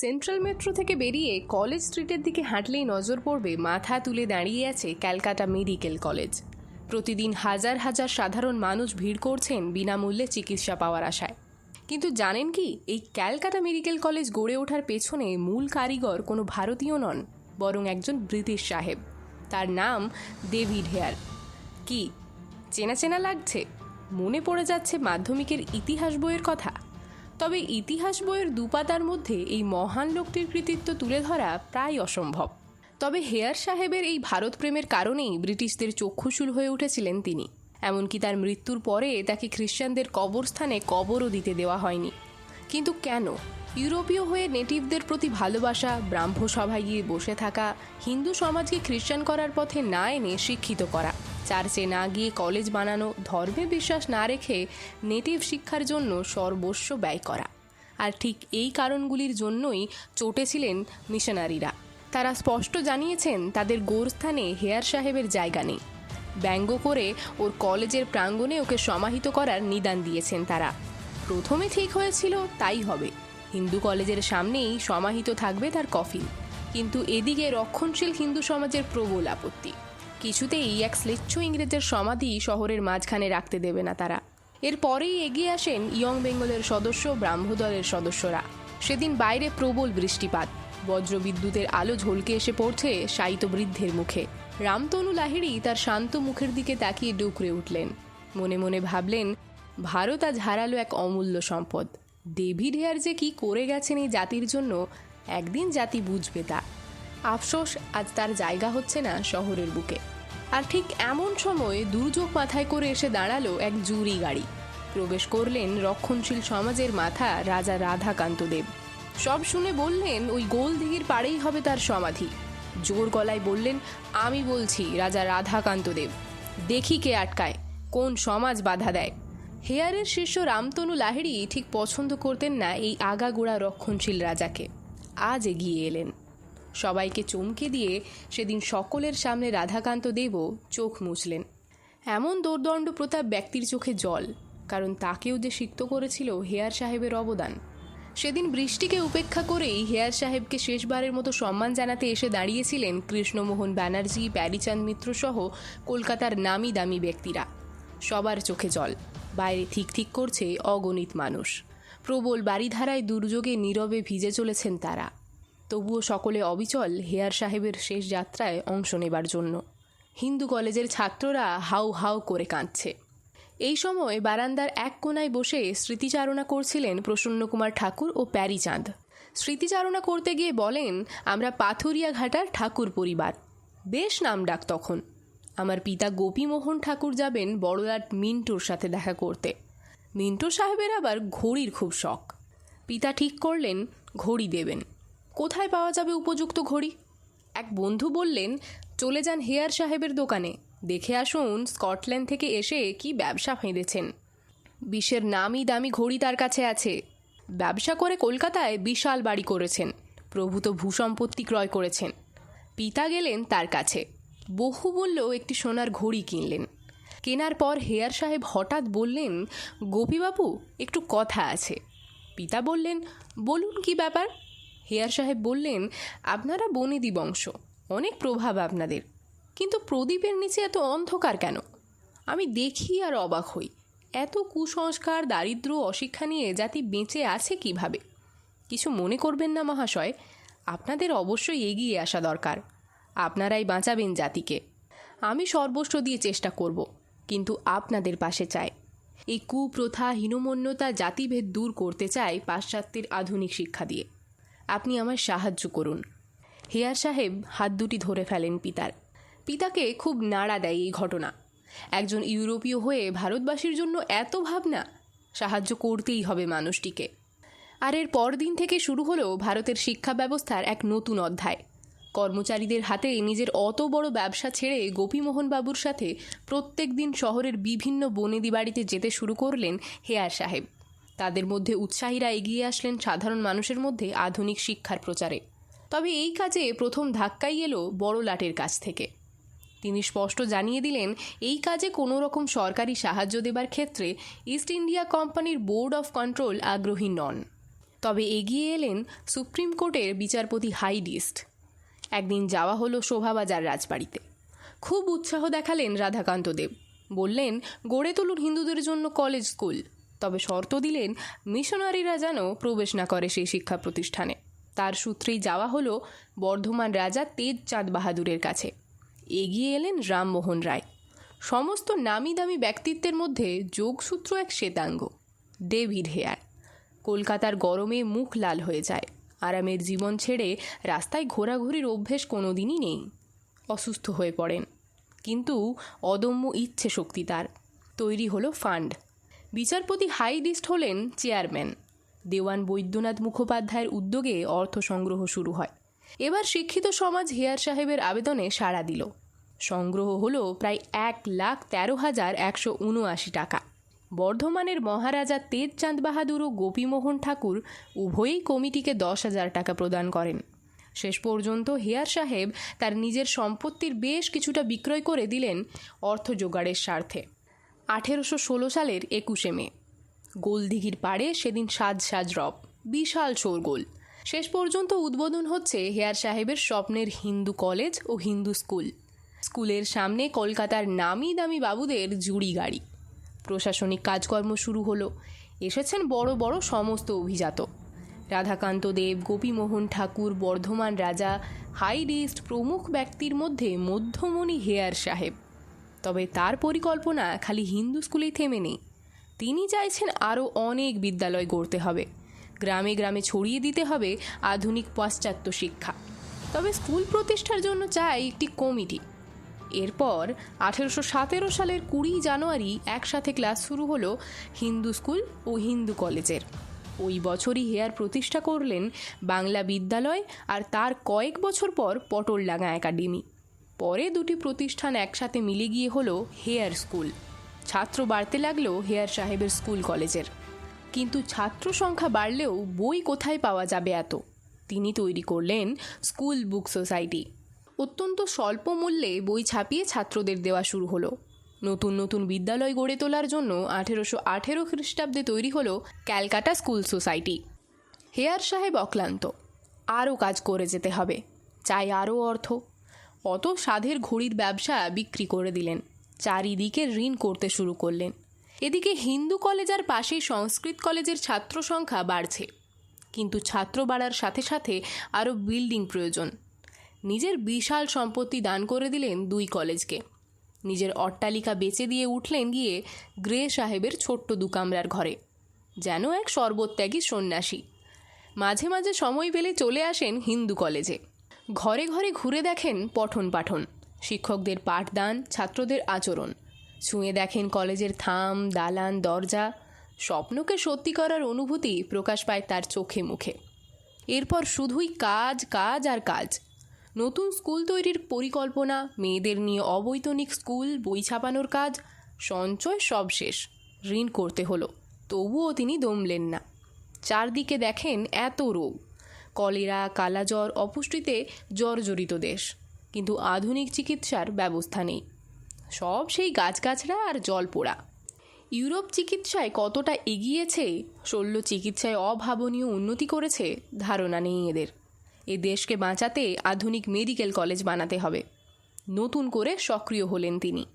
Central metro থেকে বেরিয়ে college স্ট্রিটের দিকে হাঁটলেই নজর পড়বে, মাথা তুলে দাঁড়িয়ে আছে ক্যালকাটা মেডিকেল কলেজ। প্রতিদিন হাজার হাজার সাধারণ মানুষ ভিড় করছেন বিনামূল্যে চিকিৎসা পাওয়ার আশায়। কিন্তু জানেন কি, এই ক্যালকাটা মেডিকেল কলেজ গড়ে ওঠার পেছনে মূল কারিগর কোনো ভারতীয় নন, বরং একজন ব্রিটিশ সাহেব। তার নাম ডেভিড হেয়ার। কি, চেনা চেনা লাগছে? মনে পড়ে যাচ্ছে মাধ্যমিকের ইতিহাস বইয়ের কথা? তবে ইতিহাস বইয়ের দুপাতার মধ্যে এই মহান লোকটির কৃতিত্ব তুলে ধরা প্রায় অসম্ভব। তবে হেয়ার সাহেবের এই ভারত প্রেমের কারণেই ব্রিটিশদের চক্ষুশূল হয়ে উঠেছিলেন তিনি। এমনকি তার মৃত্যুর পরে তাকে খ্রিস্টানদের কবরস্থানে কবরও দিতে দেওয়া হয়নি। কিন্তু কেন? ইউরোপীয় হয়ে নেটিভদের প্রতি ভালোবাসা ব্রাহ্ম সভায় গিয়ে বসে থাকা, হিন্দু সমাজকে খ্রিস্টান করার পথে না এনে শিক্ষিত করা। চার্চে না গিয়ে কলেজ বানানো, ধর্মে বিশ্বাস না রেখে নেটিভ শিক্ষার জন্য সর্বস্ব ব্যয় করা। আর ঠিক এই কারণগুলির জন্যই চটেছিলেন মিশনারিরা। তারা স্পষ্ট জানিয়েছেন, তাদের গোরস্থানে হেয়ার সাহেবের জায়গা নেই। ব্যঙ্গ করে ওর কলেজের প্রাঙ্গণে ওকে সমাহিত করার নিদান দিয়েছেন তারা। প্রথমে ঠিক হয়েছিল, তাই হবে। হিন্দু কলেজের সামনেই সমাহিত থাকবে তার কফিন। কিন্তু এদিকে রক্ষণশীল হিন্দু সমাজের প্রবল আপত্তি। কিছুতেই এক স্লেচ্ছ ইংরেজের সমাধি শহরের মাঝখানে রাখতে দেবে না তারা। এরপরেই এগিয়ে আসেন ইয়ং বেঙ্গলের সদস্য, ব্রাহ্মদলের সদস্যরা। সেদিন বাইরে প্রবল বৃষ্টিপাত। বজ্রবিদ্যুতের আলো ঝলকে এসে পড়ছে শায়িত বৃদ্ধের মুখে। রামতনু লাহিড়ি তার শান্ত মুখের দিকে তাকিয়ে ডুকরে উঠলেন। মনে মনে ভাবলেন, ভারত আজ হারালো এক অমূল্য সম্পদ। ডেভিড হেয়ার যে কি করে গেছেন এই জাতির জন্য, একদিন জাতি বুঝবে তা। আফসোস আজ তার জায়গা হচ্ছে না শহরের বুকে। আর ঠিক এমন সময় দুর্যোগ মাথায় করে এসে দাঁড়াল এক জুরি গাড়ি। প্রবেশ করলেন রক্ষণশীল সমাজের মাথা রাজা রাধাকান্ত দেব। সব শুনে বললেন, ওই গোল দিঘির পাড়েই হবে তার সমাধি। জোর গলায় বললেন, আমি বলছি রাজা রাধাকান্ত দেব, দেখি কে আটকায়, কোন সমাজ বাধা দেয়? হেয়ারের শিষ্য রামতনু লাহিড়ি ঠিক পছন্দ করতেন না এই আগাগোড়া রক্ষণশীল রাজাকে। আজ এগিয়ে এলেন। সবাইকে চমকে দিয়ে সেদিন সকলের সামনে রাধাকান্ত দেবও চোখ মুছলেন। এমন দোর্দণ্ড প্রতাপ ব্যক্তির চোখে জল, কারণ তাকেও যে সিক্ত করেছিল হেয়ার সাহেবের অবদান। সেদিন বৃষ্টিকে উপেক্ষা করেই হেয়ার সাহেবকে শেষবারের মতো সম্মান জানাতে এসে দাঁড়িয়েছিলেন কৃষ্ণমোহন ব্যানার্জি, প্যারিচাঁদ মিত্র সহ কলকাতার নামি দামি ব্যক্তিরা। সবার চোখে জল, বাইরে ঠিক ঠিক করছে অগণিত মানুষ। প্রবল বাড়িধারায় দুর্যোগে নীরবে ভিজে চলেছেন তারা। তবুও সকলে অবিচল হেয়ার সাহেবের শেষ যাত্রায় অংশ নেবার জন্য। হিন্দু কলেজের ছাত্ররা হাউ হাউ করে কাঁদছে। এই সময় বারান্দার এক কোনায় বসে স্মৃতিচারণা করছিলেন প্রসন্নকুমার ঠাকুর ও প্যারিচাঁদ। স্মৃতিচারণা করতে গিয়ে বলেন, আমরা পাথুরিয়া ঘাটার ঠাকুর পরিবার। বেশ নাম ডাক তখন। আমার পিতা গোপীমোহন ঠাকুর যাবেন বড়লাট মিন্টুর সাথে দেখা করতে। মিন্টু সাহেবের আবার ঘড়ির খুব শখ। পিতা ঠিক করলেন, ঘড়ি দেবেন। কোথায় পাওয়া যাবে উপযুক্ত ঘড়ি? এক বন্ধু বললেন, চলে যান হেয়ার সাহেবের দোকানে। দেখে আসুন স্কটল্যান্ড থেকে এসে কি ব্যবসা ফেঁদেছেন। বিশ্বের নামি দামি ঘড়ি তার কাছে আছে। ব্যবসা করে কলকাতায় বিশাল বাড়ি করেছেন। প্রভূত ভূসম্পত্তি ক্রয় করেছেন। পিতা গেলেন তার কাছে। বহু মূল্য একটি সোনার ঘড়ি কিনলেন। কেনার পর হেয়ার সাহেব হঠাৎ বললেন, গোপীবাবু, একটু কথা আছে। পিতা বললেন, বলুন কি ব্যাপার? হেয়ার সাহেব বললেন, আপনারা বনেদি বংশ অনেক প্রভাব আপনাদের। কিন্তু প্রদীপের নিচে এত অন্ধকার কেন? আমি দেখি আর অবাক হই। এত কুসংস্কার দারিদ্র অশিক্ষা নিয়ে জাতি বেঁচে আছে কীভাবে? কিছু মনে করবেন না মহাশয়, আপনাদের অবশ্যই এগিয়ে আসা দরকার। আপনারাই বাঁচাবেন জাতিকে। আমি সর্বস্ব দিয়ে চেষ্টা করব, কিন্তু আপনাদের পাশে চাই। এই কুপ্রথা হীনমন্যতা জাতিভেদ দূর করতে চাই পাশ্চাত্যের আধুনিক শিক্ষা দিয়ে। আপনি আমায় সাহায্য করুন। হেয়ার সাহেব হাত দুটি ধরে ফেলেন পিতার। পিতাকে খুব নাড়া দেয় এই ঘটনা। একজন ইউরোপীয় হয়ে ভারতবাসীর জন্য এত ভাবনা, সাহায্য করতেই হবে মানুষটিকে। আর এর পরদিন থেকে শুরু হলো ভারতের শিক্ষা ব্যবস্থার এক নতুন অধ্যায়। কর্মচারীদের হাতে নিজের অত বড় ব্যবসা ছেড়ে গোপীমোহনবাবুর সাথে প্রত্যেক দিন শহরের বিভিন্ন বনেদি বাড়িতে যেতে শুরু করলেন হেয়ার সাহেব। তাদের মধ্যে উৎসাহীরা এগিয়ে আসলেন সাধারণ মানুষের মধ্যে আধুনিক শিক্ষার প্রচারে। তবে এই কাজে প্রথম ধাক্কাই এলো বড় লাটের কাছ থেকে। তিনি স্পষ্ট জানিয়ে দিলেন, এই কাজে কোনো রকম সরকারি সাহায্য দেবার ক্ষেত্রে ইস্ট ইন্ডিয়া কোম্পানির বোর্ড অফ কন্ট্রোল আগ্রহী নন। তবে এগিয়ে এলেন সুপ্রিম কোর্টের বিচারপতি হাইডিস্ট একদিন যাওয়া হলো শোভাবাজার রাজবাড়িতে। খুব উৎসাহ দেখালেন রাধাকান্ত দেব। বললেন, গড়ে তুলুন হিন্দুদের জন্য কলেজ স্কুল। তবে শর্ত দিলেন মিশনারিরা যেন প্রবেশ না করে সেই শিক্ষা প্রতিষ্ঠানে। তার সূত্রেই যাওয়া হলো বর্ধমান রাজা তেজ চাঁদ বাহাদুরের কাছে। এগিয়ে এলেন রামমোহন রায়। সমস্ত নামি দামি ব্যক্তিত্বের মধ্যে যোগসূত্র এক শ্বেতাঙ্গ, ডেভিড হেয়ার। কলকাতার গরমে মুখ লাল হয়ে যায়। আরামের জীবন ছেড়ে রাস্তায় ঘোরাঘুরির অভ্যেস কোনোদিনই নেই। অসুস্থ হয়ে পড়েন। কিন্তু অদম্য ইচ্ছে শক্তি তার। তৈরি হলো ফান্ড। বিচারপতি হাইডিস্ট হলেন চেয়ারম্যান। দেওয়ান বৈদ্যনাথ মুখোপাধ্যায়ের উদ্যোগে অর্থ সংগ্রহ শুরু হয়। এবার শিক্ষিত সমাজ হেয়ার সাহেবের আবেদনে সাড়া দিল। সংগ্রহ হলো প্রায় এক লাখ তেরো হাজার একশো উনআশি টাকা। বর্ধমানের মহারাজা তেজচাঁদ বাহাদুর ও গোপীমোহন ঠাকুর উভয়ই কমিটিকে দশ হাজার টাকা প্রদান করেন। শেষ পর্যন্ত হেয়ার সাহেব তার নিজের সম্পত্তির বেশ কিছুটা বিক্রয় করে দিলেন অর্থ জোগাড়ের স্বার্থে। আঠেরোশো ষোলো সালের একুশে মে। গোলদিঘির পাড়ে সেদিন সাজ সাজ রব, বিশাল শোরগোল। শেষ পর্যন্ত উদ্বোধন হচ্ছে হেয়ার সাহেবের স্বপ্নের হিন্দু কলেজ ও হিন্দু স্কুল। স্কুলের সামনে কলকাতার নামি দামি বাবুদের জুড়ি গাড়ি। প্রশাসনিক কাজকর্ম শুরু হলো। এসেছেন বড় বড় সমস্ত অভিজাত রাধাকান্ত দেব, গোপীমোহন ঠাকুর, বর্ধমান রাজা হাইডিস্ট প্রমুখ ব্যক্তির মধ্যে মধ্যমণি হেয়ার সাহেব। তবে তার পরিকল্পনা খালি হিন্দু স্কুলেই থেমে নেই। তিনি চাইছেন আরও অনেক বিদ্যালয় গড়তে হবে। গ্রামে গ্রামে ছড়িয়ে দিতে হবে আধুনিক পাশ্চাত্য শিক্ষা। তবে স্কুল প্রতিষ্ঠার জন্য চাই একটি কমিটি। এরপর আঠেরোশো সতেরো সালের কুড়ি জানুয়ারি একসাথে ক্লাস শুরু হলো হিন্দু স্কুল ও হিন্দু কলেজের। ওই বছরই হেয়ার প্রতিষ্ঠা করলেন বাংলা বিদ্যালয় আর তার কয়েক বছর পর পটলডাঙ্গা একাডেমি। পরে দুটি প্রতিষ্ঠান একসাথে মিলে গিয়ে হলো হেয়ার স্কুল। ছাত্র বাড়তে লাগল হেয়ার সাহেবের স্কুল কলেজের। কিন্তু ছাত্র সংখ্যা বাড়লেও বই কোথায় পাওয়া যাবে এত? তিনি তৈরি করলেন স্কুল বুক সোসাইটি। অত্যন্ত স্বল্প মূল্যে বই ছাপিয়ে ছাত্রদের দেওয়া শুরু হলো। নতুন নতুন বিদ্যালয় গড়ে তোলার জন্য আঠেরোশো আঠেরো খ্রিস্টাব্দে তৈরি হলো ক্যালকাটা স্কুল সোসাইটি। হেয়ার সাহেব অক্লান্ত। আরও কাজ করে যেতে হবে। চাই আরও অর্থ। অত সাধের ঘড়ির ব্যবসা বিক্রি করে দিলেন। চারিদিকে ঋণ করতে শুরু করলেন। এদিকে হিন্দু কলেজ আর পাশেই সংস্কৃত কলেজের ছাত্র সংখ্যা বাড়ছে। কিন্তু ছাত্র বাড়ার সাথে সাথে আরও বিল্ডিং প্রয়োজন। নিজের বিশাল সম্পত্তি দান করে দিলেন দুই কলেজকে। নিজের অট্টালিকা বেচে দিয়ে উঠলেন গিয়ে গ্রে সাহেবের ছোট্ট দুকামরার ঘরে। যেন এক সর্বত্যাগী সন্ন্যাসী। মাঝে মাঝে সময় পেলে চলে আসেন হিন্দু কলেজে। ঘরে ঘরে ঘুরে দেখেন পঠন পাঠন, শিক্ষকদের পাঠদান, ছাত্রদের আচরণ। ছুঁয়ে দেখেন কলেজের থাম, দালান, দরজা, স্বপ্নকে সত্যি করার অনুভূতি প্রকাশ পায় তার চোখে মুখে। এরপর শুধুই কাজ কাজ আর কাজ। নতুন স্কুল তৈরির পরিকল্পনা, মেয়েদের নিয়ে অবৈতনিক স্কুল, বই ছাপানোর কাজ, সঞ্চয় সব শেষ। ঋণ করতে হলো, তবুও তিনি দমলেন না। চারদিকে দেখেন এত রোগ। কলেরা, কালাজ্বর অপুষ্টিতে জর্জরিত দেশ। কিন্তু আধুনিক চিকিৎসার ব্যবস্থা নেই। সব সেই গাছগাছড়া আর জল পোড়া ইউরোপ চিকিৎসায় কতটা এগিয়েছে, শল্য চিকিৎসায় অভাবনীয় উন্নতি করেছে, ধারণা নেই এদের। এ দেশকে বাঁচাতে আধুনিক মেডিকেল কলেজ বানাতে হবে। নতুন করে সক্রিয় হলেন তিনি।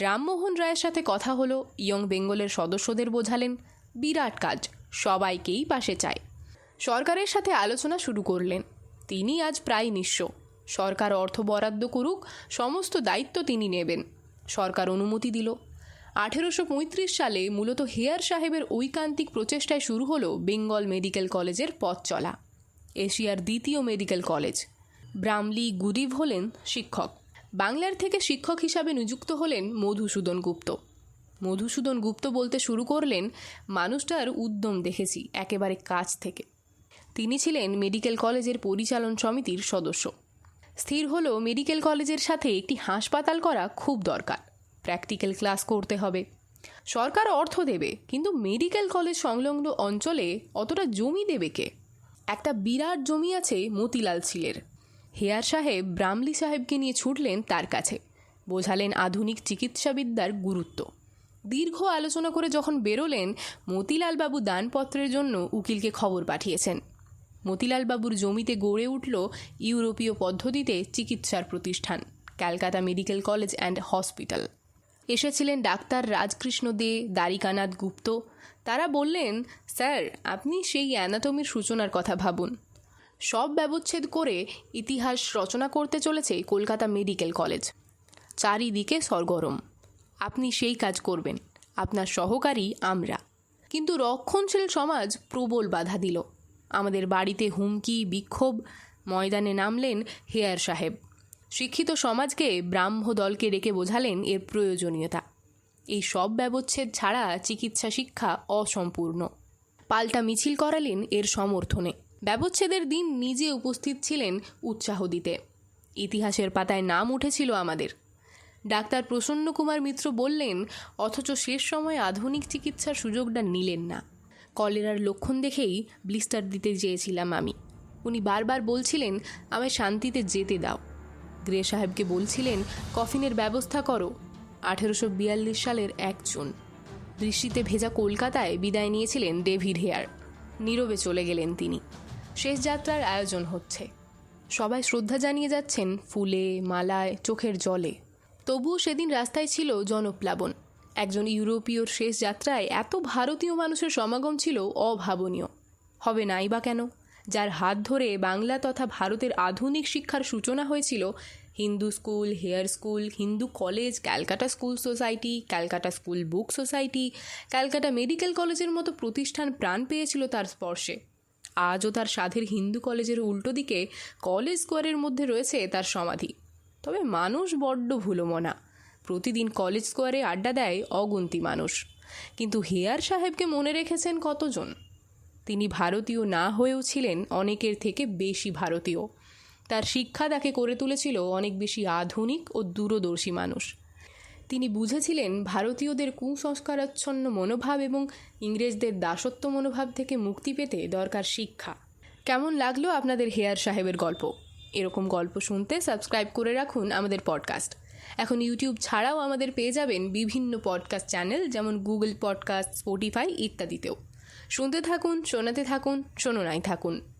রামমোহন রায়ের সাথে কথা হলো, ইয়ং বেঙ্গলের সদস্যদের বোঝালেন, বিরাট কাজ, সবাইকেই পাশে চায়। সরকারের সাথে আলোচনা শুরু করলেন। তিনি আজ প্রায় নিঃস্ব। সরকার অর্থ বরাদ্দ করুক, সমস্ত দায়িত্ব তিনি নেবেন। সরকার অনুমতি দিল। আঠেরোশো পঁয়ত্রিশ সালে মূলত হেয়ার সাহেবের ঐকান্তিক প্রচেষ্টায় শুরু হলো বেঙ্গল মেডিকেল কলেজের পথ চলা। এশিয়ার দ্বিতীয় মেডিকেল কলেজ। ব্রামলি গুডিভ হলেন শিক্ষক। বাংলার থেকে শিক্ষক হিসাবে নিযুক্ত হলেন মধুসূদন গুপ্ত। মধুসূদন গুপ্ত বলতে শুরু করলেন, মানুষটার উদ্যম দেখেছি, একেবারে কাছ থেকে। তিনি ছিলেন মেডিকেল কলেজের পরিচালন সমিতির সদস্য। স্থির হলো মেডিকেল কলেজের সাথে একটি হাসপাতাল করা খুব দরকার। প্র্যাকটিক্যাল ক্লাস করতে হবে। সরকার অর্থ দেবে, কিন্তু মেডিকেল কলেজ সংলগ্ন অঞ্চলে অতটা জমি দেবে কে? একটা বিরাট জমি আছে মতিলাল ছিলের। হেয়ার সাহেব ব্রামলি সাহেবকে নিয়ে ছুটলেন তার কাছে। বোঝালেন আধুনিক চিকিৎসাবিদ্যার গুরুত্ব। দীর্ঘ আলোচনা করে যখন বেরোলেন, মতিলালবাবু দানপত্রের জন্য উকিলকে খবর পাঠিয়েছেন। মতিলালবাবুর জমিতে গড়ে উঠল ইউরোপীয় পদ্ধতিতে চিকিৎসার প্রতিষ্ঠান, Calcutta medical college and hospital. এসেছিলেন ডাক্তার রাজকৃষ্ণ দে, দ্বারিকানাথ গুপ্ত। তারা বললেন, স্যার, আপনি সেই অ্যানাটমির সূচনার কথা ভাবুন। সব ব্যবচ্ছেদ করে ইতিহাস রচনা করতে চলেছে কলকাতা মেডিকেল কলেজ। চারিদিকে সরগরম। আপনি সেই কাজ করবেন। আপনার সহকারী আমরা। কিন্তু রক্ষণশীল সমাজ প্রবল বাধা দিল। আমাদের বাড়িতে হুমকি, বিক্ষোভ, ময়দানে নামলেন হেয়ার সাহেব। শিক্ষিত সমাজকে ব্রাহ্ম দলকে ডেকে বোঝালেন এর প্রয়োজনীয়তা। এই সব ব্যবচ্ছেদ ছাড়া চিকিৎসা শিক্ষা অসম্পূর্ণ। পাল্টা মিছিল করালেন এর সমর্থনে। ব্যবচ্ছেদের দিন নিজে উপস্থিত ছিলেন উৎসাহ দিতে। ইতিহাসের পাতায় নাম উঠেছিল আমাদের। ডাক্তার প্রসন্ন কুমার মিত্র বললেন, অথচ শেষ সময় আধুনিক চিকিৎসার সুযোগটা নিলেন না। কলেরার লক্ষণ দেখেই ব্লিস্টার দিতে চেয়েছিলাম আমি। উনি বারবার বলছিলেন, আমায় শান্তিতে যেতে দাও। গ্রে সাহেবকে বলছিলেন, কফিনের ব্যবস্থা করো। আঠেরোশো বিয়াল্লিশ সালের এক জুন। বৃষ্টিতে ভেজা কলকাতায় বিদায় নিয়েছিলেন ডেভিড হেয়ার। নীরবে চলে গেলেন তিনি। শেষ যাত্রার আয়োজন হচ্ছে। সবাই শ্রদ্ধা জানিয়ে যাচ্ছেন, ফুলে, মালায়, চোখের জলে। তবুও সেদিন রাস্তায় ছিল জনপ্লাবন। একজন ইউরোপীয়র শেষ যাত্রায় এত ভারতীয় মানুষের সমাগম ছিল অভাবনীয়। হবে নাই বা কেন? যার হাত ধরে বাংলা তথা ভারতের আধুনিক শিক্ষার সূচনা হয়েছিল Hindu school, Hare school, Hindu college, Calcutta school society, Calcutta school book society, Calcutta medical কলেজের মতো প্রতিষ্ঠান প্রাণ পেয়েছিল তার স্পর্শে। আজও তার সাধের হিন্দু কলেজের উল্টো দিকে কলেজ স্কোয়ারের মধ্যে রয়েছে তার সমাধি। তবে মানুষ বড্ড ভুলোমনা। প্রতিদিন কলেজ স্কোয়ারে আড্ডা দেয় অগুন্তি মানুষ। কিন্তু হেয়ার সাহেবকে মনে রেখেছেন কতজন? তিনি ভারতীয় না হয়েও ছিলেন অনেকের থেকে বেশি ভারতীয়। তার শিক্ষা তাকে করে তুলেছিল অনেক বেশি আধুনিক ও দূরদর্শী মানুষ। তিনি বুঝেছিলেন ভারতীয়দের কুসংস্কারাচ্ছন্ন মনোভাব এবং ইংরেজদের দাসত্ব মনোভাব থেকে মুক্তি পেতে দরকার শিক্ষা। কেমন লাগল আপনাদের হেয়ার সাহেবের গল্প? এরকম গল্প শুনতে সাবস্ক্রাইব করে রাখুন আমাদের পডকাস্ট। এখন ইউটিউব ছাড়াও আমাদের পেয়ে যাবেন বিভিন্ন পডকাস্ট চ্যানেল যেমন গুগল পডকাস্ট স্পটিফাই ইত্যাদিতেও। শুনতে থাকুন, শোনাতে থাকুন শোনাই থাকুন।